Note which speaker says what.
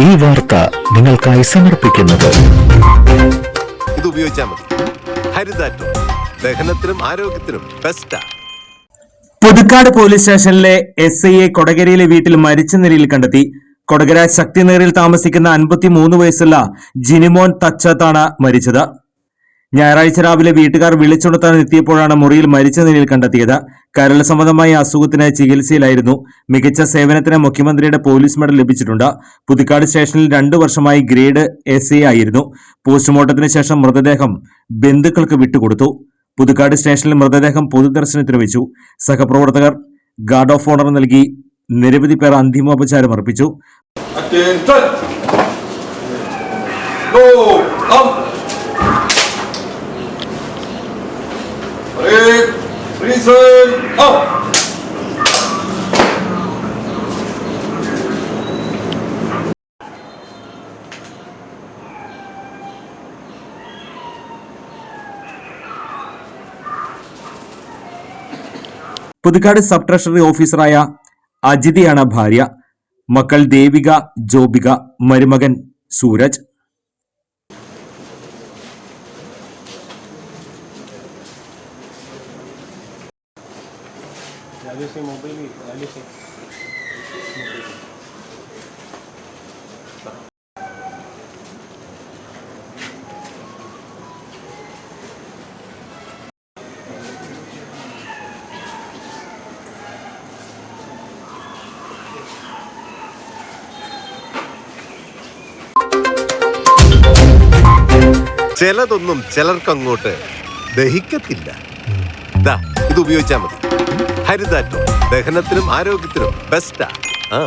Speaker 1: ഈ വാർത്ത നിങ്ങൾക്കായി സമർപ്പിക്കുന്നത്.
Speaker 2: ഇത് ഉപയോഗിച്ചാൽ മതി. ഹരിതാറ്റോ. ദഹനത്തിനും ആരോഗ്യത്തിനും ബെസ്റ്റാ
Speaker 3: പുതുക്കാട് പോലീസ് സ്റ്റേഷനിലെ എസ് എ കൊടകരയിലെ വീട്ടിൽ മരിച്ച നിലയിൽ കണ്ടെത്തി. കൊടകര ശക്തിനഗറിൽ താമസിക്കുന്ന അൻപത്തിമൂന്ന് വയസ്സുള്ള ജിനിമോൻ തച്ചത്താണ് മരിച്ചത്. ഞായറാഴ്ച രാവിലെ വീട്ടുകാർ വിളിച്ചുണർത്താൻ എത്തിയപ്പോഴാണ് മുറിയിൽ മരിച്ച നിലയിൽ കണ്ടെത്തിയത്. കരൾ സംബന്ധമായ അസുഖത്തിന് ചികിത്സയിലായിരുന്നു. മികച്ച സേവനത്തിന് മുഖ്യമന്ത്രിയുടെ പോലീസ് മെഡൽ ലഭിച്ചിട്ടുണ്ട്. പുതുക്കാട് സ്റ്റേഷനിൽ രണ്ടു വർഷമായി ഗ്രേഡ് എസ് എ ആയിരുന്നു. പോസ്റ്റ്മോർട്ടത്തിന് ശേഷം മൃതദേഹം ബന്ധുക്കൾക്ക് വിട്ടുകൊടുത്തു. പുതുക്കാട് സ്റ്റേഷനിൽ മൃതദേഹം പൊതുദർശനത്തിന് വെച്ചു. സഹപ്രവർത്തകർ ഗാർഡ് ഓഫ് ഓണർ നൽകി നിരവധി പേർ അന്തിമോപചാരം അർപ്പിച്ചു.
Speaker 4: Reason! Up!
Speaker 3: Puthukkad sub treasury ഓഫീസറായ അജിതയാണ് ഭാര്യ മക്കൾ ദേവിക ജോബിക മരുമകൻ സൂരജ്
Speaker 2: ചിലതൊന്നും ചിലർക്കങ്ങോട്ട് ദഹിക്കത്തില്ല. ദാ ഇത് ഉപയോഗിച്ചാൽ മതി. ഹരിതാറ്റോ. ദഹനത്തിനും ആരോഗ്യത്തിനും ബെസ്റ്റാ ആ.